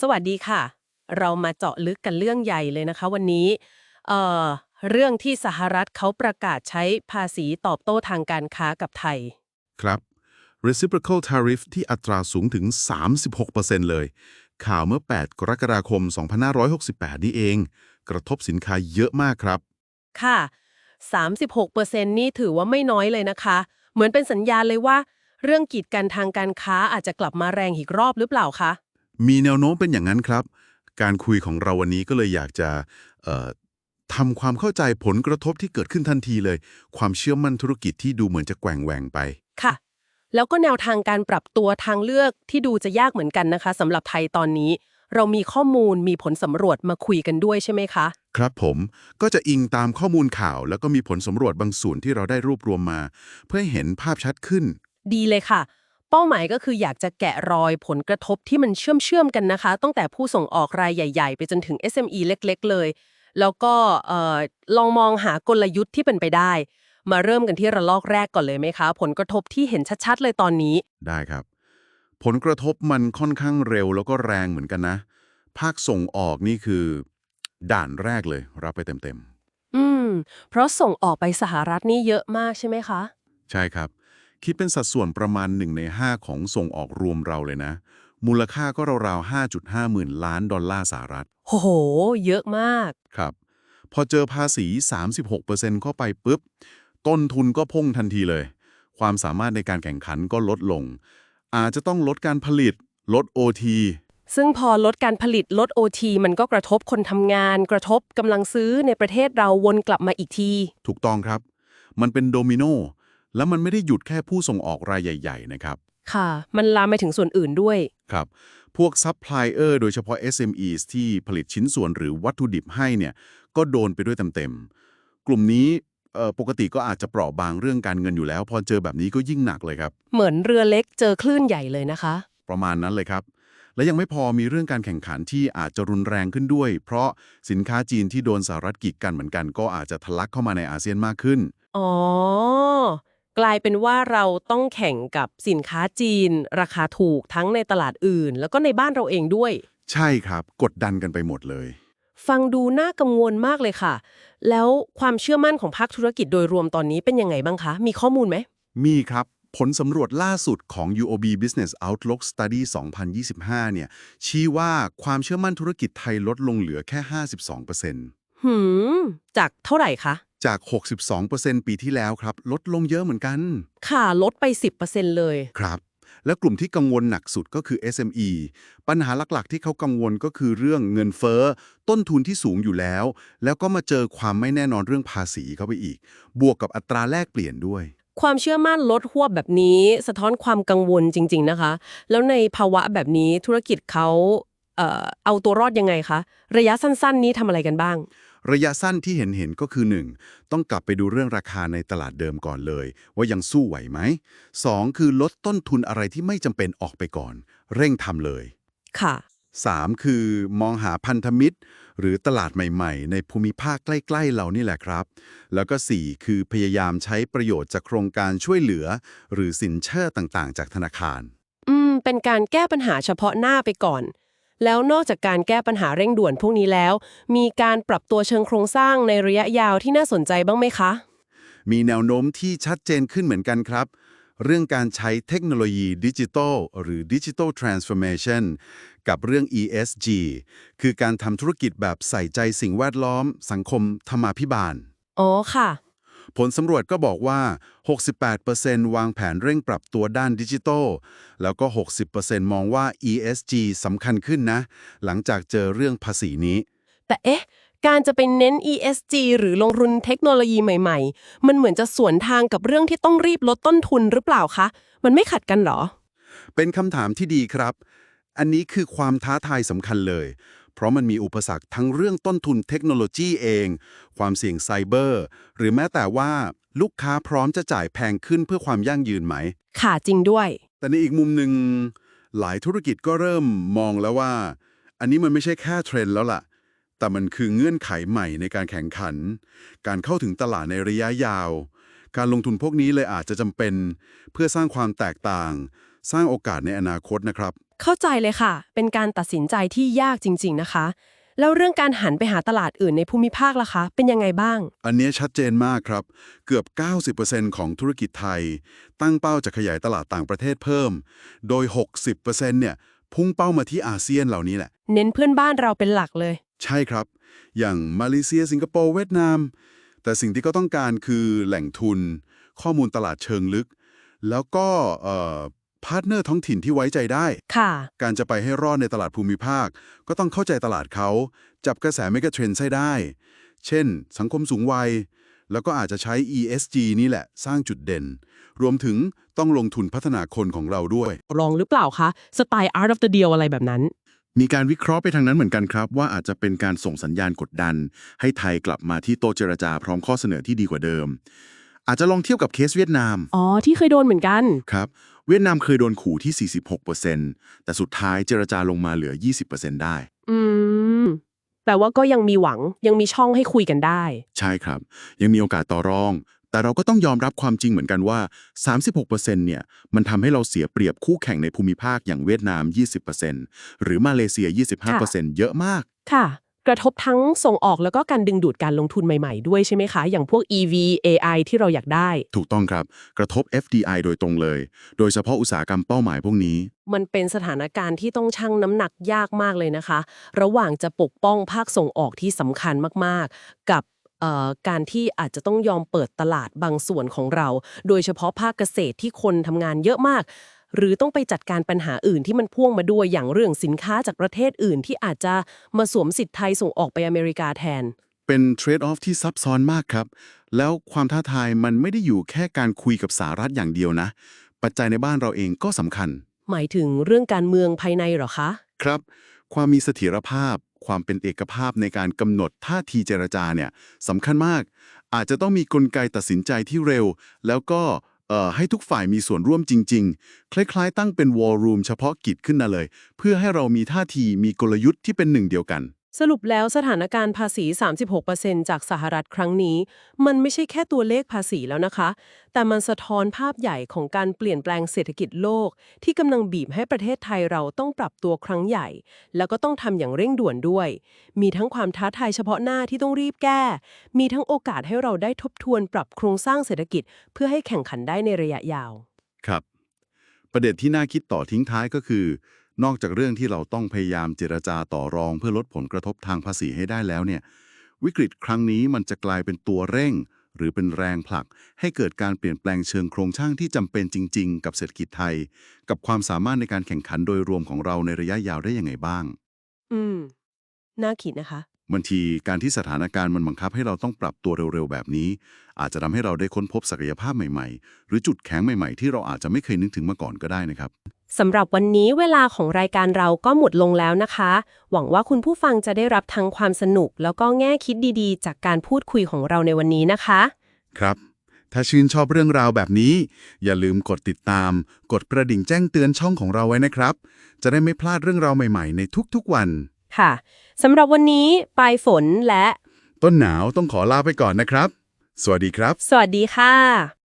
สวัสดีค่ะ เรามาเจาะลึกกันเรื่องใหญ่เลยนะคะ วันนี้ เอ่อ เรื่องที่สหรัฐเขาประกาศใช้ภาษีตอบโต้ทางการค้ากับไทย ครับ reciprocal tariff ที่อัตราสูงถึง 36%เลย ข่าวเมื่อ 8 กรกฎาคม 2568 นี่เอง กระทบสินค้าเยอะมากครับ ค่ะ 36%นี่ถือว่าไม่น้อยเลยนะคะ เหมือนเป็นสัญญาณเลยว่า เรื่องกีดกันทางการค้าอาจจะกลับมาแรงอีกรอบหรือเปล่าคะ มีแนวโน้มเป็นอย่างนั้นครับ การคุยของเราวันนี้ก็เลยอยากจะเอ่อทำความเข้าใจผลกระทบที่เกิดขึ้นทันทีเลย ความเชื่อมั่นธุรกิจที่ดูเหมือนจะแกว่งแหว่งไป ค่ะ แล้วก็แนวทางการปรับตัวทางเลือกที่ดูจะยากเหมือนกันนะคะสำหรับไทยตอนนี้ เรามีข้อมูลมีผลสำรวจมาคุยกันด้วยใช่ไหมคะ ครับผมก็จะอิงตามข้อมูลข่าว แล้วก็มีผลสำรวจบางส่วนที่เราได้รวบรวมมา เพื่อให้เห็นภาพชัดขึ้น ดีเลยค่ะ เป้าหมายก็คืออยากจะแกะรอยผลกระทบที่มันเชื่อมเชื่อมๆกันนะคะ ตั้งแต่ผู้ส่งออกรายใหญ่ ๆ ไปจนถึง SME เล็ก ๆ เลย แล้วก็เอ่อลองมองหากลยุทธ์ที่เป็นไปได้ มาเริ่มกันที่ระลอกแรกก่อนเลยไหมคะ ผลกระทบที่เห็นชัดๆ เลยตอนนี้ ได้ครับ ผลกระทบมันค่อนข้างเร็วแล้วก็แรงเหมือนกันนะ ภาคส่งออกนี่คือ ด่านแรกเลย รับไปเต็มอืม เพราะส่งออกไปสหรัฐนี่เยอะมากใช่ไหมคะๆใช่ครับ คิดเป็นสัดส่วนประมาณ 1 ใน 5 ของส่งออกรวมเราเลยนะ มูลค่าก็ราวๆ5.5 หมื่นล้านดอลลาร์สหรัฐ โอ้โห เยอะมาก ครับ พอเจอภาษี 36%เข้าไปปุ๊บ ต้นทุนก็พุ่งทันทีเลย ความสามารถในการแข่งขันก็ลดลง อาจจะต้องลดการผลิต ลด OT ซึ่งพอลดการผลิตลด OT มันก็กระทบคนทำงาน กระทบกำลังซื้อในประเทศเราวนกลับมาอีกที ถูกต้องครับ มันเป็นโดมิโน แล้วมันไม่ได้หยุดแค่ผู้ส่งออกรายใหญ่ ๆ นะครับ ค่ะ มันลามไปถึงส่วนอื่นด้วย ครับ พวกซัพพลายเออร์โดยเฉพาะ SMEs ที่ผลิตชิ้นส่วนหรือวัตถุดิบให้เนี่ย ก็โดนไปด้วยเต็มๆ กลุ่มนี้เอ่อปกติก็อาจจะเปราะบางเรื่องการเงินอยู่แล้ว พอเจอแบบนี้ก็ยิ่งหนักเลยครับ เหมือนเรือเล็กเจอคลื่นใหญ่เลยนะคะ ประมาณนั้นเลยครับ และยังไม่พอมีเรื่องการแข่งขันที่อาจจะรุนแรงขึ้นด้วย เพราะสินค้าจีนที่โดนสหรัฐกีดกันเหมือนกัน ก็อาจจะทะลักเข้ามาในอาเซียนมากขึ้น อ๋อ กลายเป็นว่าเราต้องแข่งกับสินค้าจีน ราคาถูกทั้งในตลาดอื่น แล้วก็ในบ้านเราเองด้วย ใช่ครับ กดดันกันไปหมดเลย ฟังดูน่ากังวลมากเลยค่ะ แล้วความเชื่อมั่นของภาคธุรกิจโดยรวมตอนนี้เป็นยังไงบ้างคะ มีข้อมูลไหม มีครับ ผลสำรวจล่าสุดของ UOB Business Outlook Study 2025 เนี่ย ชี้ว่าความเชื่อมั่นธุรกิจไทยลดลงเหลือแค่ 52%หืม จากเท่าไหร่คะ จาก 62%ปีที่แล้วครับ ลดลงเยอะเหมือนกัน ค่ะลดไป 10%เลย ครับ และกลุ่มที่กังวลหนักสุดก็คือ SME ปัญหาหลักๆ ที่เขากังวลก็คือเรื่องเงินเฟ้อ ต้นทุนที่สูงอยู่แล้ว แล้วก็มาเจอความไม่แน่นอนเรื่องภาษีเข้าไปอีก บวกกับอัตราแลกเปลี่ยนด้วย ความเชื่อมั่นลดหวบแบบนี้ สะท้อนความกังวลจริง ๆ นะคะ แล้วในภาวะแบบนี้ธุรกิจเขา เอ่อเอาตัวรอดยังไงคะ ระยะสั้น ๆ นี้ทำอะไรกันบ้าง ระยะสั้นที่เห็นเห็นๆก็คือ 1. ต้องกลับไปดูเรื่องราคาในตลาดเดิมก่อนเลย ว่ายังสู้ไหวไหม 2. คือลดต้นทุนอะไรที่ไม่จำเป็นออกไปก่อน เร่งทำเลยค่ะ 3. คือมองหาพันธมิตร หรือตลาดใหม่ ๆ ในภูมิภาคใกล้ ๆ เรานี่แหละครับ แล้วก็ 4. คือพยายามใช้ประโยชน์จากโครงการช่วยเหลือ หรือสินเชื่อต่างๆ จากธนาคาร อืม เป็นการแก้ปัญหาเฉพาะหน้าไปก่อน แล้วนอกจากการแก้ปัญหาเร่งด่วนพวกนี้แล้ว มีการปรับตัวเชิงโครงสร้างในระยะยาวที่น่าสนใจบ้างไหมคะ มีแนวโน้มที่ชัดเจนขึ้นเหมือนกันครับ เรื่องการใช้เทคโนโลยีดิจิทัลหรือ Digital Transformation กับเรื่อง ESG คือการทำธุรกิจแบบใส่ใจสิ่งแวดล้อม สังคมธรรมาภิบาล อ๋อค่ะ ผลสำรวจก็บอกว่า 68%วางแผนเร่งปรับตัวด้านดิจิทัล แล้วก็ 60%มองว่า ESG สำคัญขึ้นนะ หลังจากเจอเรื่องภาษีนี้ แต่เอ๊ะ การจะไปเน้น ESG หรือลงทุนเทคโนโลยีใหม่ ๆ มันเหมือนจะสวนทางกับเรื่องที่ต้องรีบลดต้นทุนหรือเปล่าคะ มันไม่ขัดกันเหรอ เป็นคำถามที่ดีครับ อันนี้คือความท้าทายสำคัญเลย เพราะมันมีอุปสรรคทั้งเรื่องต้นทุนเทคโนโลยีเอง ความเสี่ยงไซเบอร์ หรือแม้แต่ว่าลูกค้าพร้อมจะจ่ายแพงขึ้นเพื่อความยั่งยืนไหม ค่ะจริงด้วย แต่ในอีกมุมหนึ่งหลายธุรกิจก็เริ่มมองแล้วว่า อันนี้มันไม่ใช่แค่เทรนด์แล้วล่ะ แต่มันคือเงื่อนไขใหม่ในการแข่งขัน การเข้าถึงตลาดในระยะยาว การลงทุนพวกนี้เลยอาจจะจำเป็น เพื่อสร้างความแตกต่าง สร้างโอกาสในอนาคตนะครับ เข้าใจเลยค่ะ เป็นการตัดสินใจที่ยากจริง ๆ นะคะ แล้วเรื่องการหันไปหาตลาดอื่นในภูมิภาคล่ะคะ เป็นยังไงบ้าง อันเนี้ยชัดเจนมากครับ เกือบ 90%ของธุรกิจไทย ตั้งเป้าจะขยายตลาดต่างประเทศเพิ่ม โดย 60%เนี่ยพุ่งเป้ามาที่อาเซียนเหล่านี้แหละ เน้นเพื่อนบ้านเราเป็นหลักเลย ใช่ครับ อย่างมาเลเซีย สิงคโปร์ เวียดนาม แต่สิ่งที่เขาต้องการคือแหล่งทุน ข้อมูลตลาดเชิงลึก แล้วก็เอ่อ พาร์ทเนอร์ท้องถิ่นที่ไว้ใจได้ ค่ะ การจะไปให้รอดในตลาดภูมิภาค ก็ต้องเข้าใจตลาดเขา จับกระแสเมกะเทรนด์ให้ได้ เช่น สังคมสูงวัย แล้วก็อาจจะใช้ ESG นี่แหละ สร้างจุดเด่น รวมถึงต้องลงทุนพัฒนาคนของเราด้วย ลองหรือเปล่าคะสไตล์ Art of the Deal อะไรแบบนั้น มีการวิเคราะห์ไปทางนั้นเหมือนกันครับ ว่าอาจจะเป็นการส่งสัญญาณกดดัน ให้ไทยกลับมาที่โต๊ะเจรจาพร้อมข้อเสนอที่ดีกว่าเดิม อาจจะลองเทียบกับเคสเวียดนาม อ๋อ ที่เคยโดนเหมือนกัน ครับ เวียดนามเคยโดนขู่ที่ 46%แต่สุดท้ายเจรจาลงมาเหลือ 20%ได้ อืม แต่ว่าก็ยังมีหวังยังมีช่องให้คุยกันได้ ใช่ครับ ยังมีโอกาสต่อรอง แต่เราก็ต้องยอมรับความจริงเหมือนกันว่า 36%เนี่ย มันทำให้เราเสียเปรียบคู่แข่งในภูมิภาคอย่างเวียดนาม 20%หรือมาเลเซีย 25%เยอะมาก ค่ะ กระทบทั้งส่งออกแล้วก็การดึงดูดการลงทุนใหม่ๆ ด้วยใช่ไหมคะ อย่างพวก EV AI ที่เราอยากได้ ถูกต้องครับ กระทบ FDI โดยตรงเลย โดยเฉพาะอุตสาหกรรมเป้าหมายพวกนี้ มันเป็นสถานการณ์ที่ต้องชั่งน้ำหนักยากมากเลยนะคะ ระหว่างจะปกป้องภาคส่งออกที่สำคัญมากๆ กับเอ่อการที่อาจจะต้องยอมเปิดตลาดบางส่วนของเรา โดยเฉพาะภาคเกษตรที่คนทำงานเยอะมาก หรือต้องไปจัดการปัญหาอื่นที่มันพ่วงมาด้วยอย่างเรื่องสินค้าจากประเทศอื่นที่อาจจะมาสวมสิทธิ์ไทยส่งออกไปอเมริกาแทน เป็นเทรดออฟที่ซับซ้อนมากครับ แล้วความท้าทายมันไม่ได้อยู่แค่การคุยกับสหรัฐอย่างเดียวนะ ปัจจัยในบ้านเราเองก็สำคัญ หมายถึงเรื่องการเมืองภายในเหรอคะ ครับ ความมีเสถียรภาพ ความเป็นเอกภาพในการกำหนดท่าทีเจรจาเนี่ยสำคัญมาก อาจจะต้องมีกลไกตัดสินใจที่เร็ว แล้วก็เอ่อ ให้ทุกฝ่ายมีส่วนร่วมจริง ๆ คล้ายๆ ตั้งเป็นวอลลุ่มเฉพาะกิจขึ้นมาเลย เพื่อให้เรามีท่าทีมีกลยุทธ์ที่เป็นหนึ่งเดียวกัน สรุปแล้วสถานการณ์ภาษี 36%จากสหรัฐครั้งนี้ มันไม่ใช่แค่ตัวเลขภาษีแล้วนะคะ แต่มันสะท้อนภาพใหญ่ของการเปลี่ยนแปลงเศรษฐกิจโลก ที่กำลังบีบให้ประเทศไทยเราต้องปรับตัวครั้งใหญ่ แล้วก็ต้องทำอย่างเร่งด่วนด้วย มีทั้งความท้าทายเฉพาะหน้าที่ต้องรีบแก้ มีทั้งโอกาสให้เราได้ทบทวนปรับโครงสร้างเศรษฐกิจ เพื่อให้แข่งขันได้ในระยะยาว ครับ ประเด็นที่น่าคิดต่อทิ้งท้ายก็คือ นอกจากเรื่องที่เราต้องพยายามเจรจาต่อรองเพื่อลดผลกระทบทางภาษีให้ได้แล้วเนี่ย วิกฤตครั้งนี้มันจะกลายเป็นตัวเร่ง หรือเป็นแรงผลัก ให้เกิดการเปลี่ยนแปลงเชิงโครงสร้างที่จำเป็นจริง ๆ กับเศรษฐกิจไทย กับความสามารถในการแข่งขันโดยรวมของเราในระยะยาวได้ยังไงบ้าง อืม น่าคิดนะคะบางทีการที่สถานการณ์มันบังคับให้เราต้องปรับตัวเร็วๆ แบบนี้ อาจจะทำให้เราได้ค้นพบศักยภาพใหม่ๆ หรือจุดแข็งใหม่ๆ ที่เราอาจจะไม่เคยนึกถึงมาก่อนก็ได้นะครับ สำหรับวันนี้เวลาของรายการเราก็หมดลงแล้วนะคะ หวังว่าคุณผู้ฟังจะได้รับทั้งความสนุก แล้วก็แง่คิดดีๆ จากการพูดคุยของเราในวันนี้นะคะ ครับ ถ้าชื่นชอบเรื่องราวแบบนี้ อย่าลืมกดติดตาม กดกระดิ่งแจ้งเตือนช่องของเราไว้นะครับ จะได้ไม่พลาดเรื่องราวใหม่ๆ ในทุกๆวัน ค่ะสำหรับวันนี้ปลายฝนและ ต้นหนาวต้องขอลาไปก่อนนะครับ สวัสดีครับ สวัสดีค่ะ